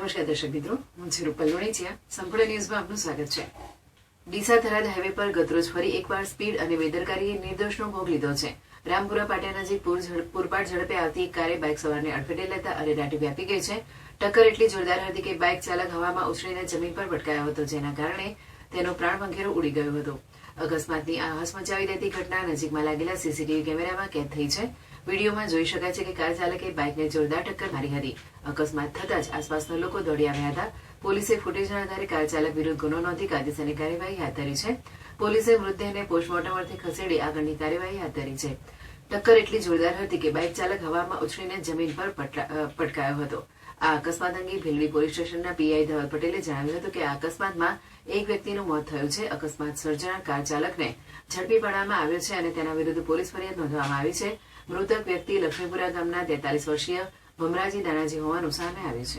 નમસ્કાર દર્શક મિત્રો, હું છું રૂપલ લોણીચિયા. સંપૂર્ણ ન્યૂઝમાં આપનું સ્વાગત છે. ડીસા થરાદ હાઈવે પર ગતરોજ ફરી એકવાર સ્પીડ અને બેદરકારીએ નિર્દોષનો ભોગ લીધો છે. રામપુરા પાટિયા નજીક પૂરપાટ ઝડપે આવતી એક કારે બાઇક સવારને અડફેટે લેતા અરેરાટી વ્યાપી ગઈ છે. ટક્કર એટલી જોરદાર હતી કે બાઇક ચાલક હવામાં ઉછળીને જમીન પર ભટકાયો હતો, જેના કારણે તેનો પ્રાણ વંખેરો ઉડી ગયો હતો. અકસ્માતની આ હસમચાવી દેતી ઘટના નજીકમાં લાગેલા સીસીટીવી કેમેરામાં કેદ થઈ છે. વિડીયોમાં જોઈ શકાય છે કે કાર ચાલકે બાઇકને જોરદાર ટક્કર મારી હતી. અકસ્માત થતાં જ આસપાસના લોકો દોડી આવ્યા હતા. પોલીસે ફૂટેજના આધારે કાર ચાલક વિરુદ્ધ ગુનો નોંધી કાયદેસરની કાર્યવાહી હાથ ધરી છે. પોલીસે મૃતદેહને પોસ્ટમોર્ટમ અર્થે ખસેડી આગળની કાર્યવાહી હાથ ધરી છે. ટક્કર એટલી જોરદાર હતી કે બાઇક ચાલક હવામાં ઉછળીને જમીન પર પટકાયો હતો. આ અકસ્માત અંગે ભીલવી પોલીસ સ્ટેશનના પીઆઈ ધવલ પટેલે જણાવ્યું હતું કે આ અકસ્માતમાં એક વ્યક્તિનું મોત થયું છે. અકસ્માત સર્જનાર કાર ચાલકને ઝડપી પાડવામાં આવ્યો છે અને તેના વિરુદ્ધ પોલીસ ફરિયાદ નોંધવામાં આવી છે. મૃતક વ્યક્તિ લક્ષ્મીપુરા ગામના તેતાલીસ વર્ષીય ભમરાજી દાનાજી હોવાનું સામે આવ્યું છે.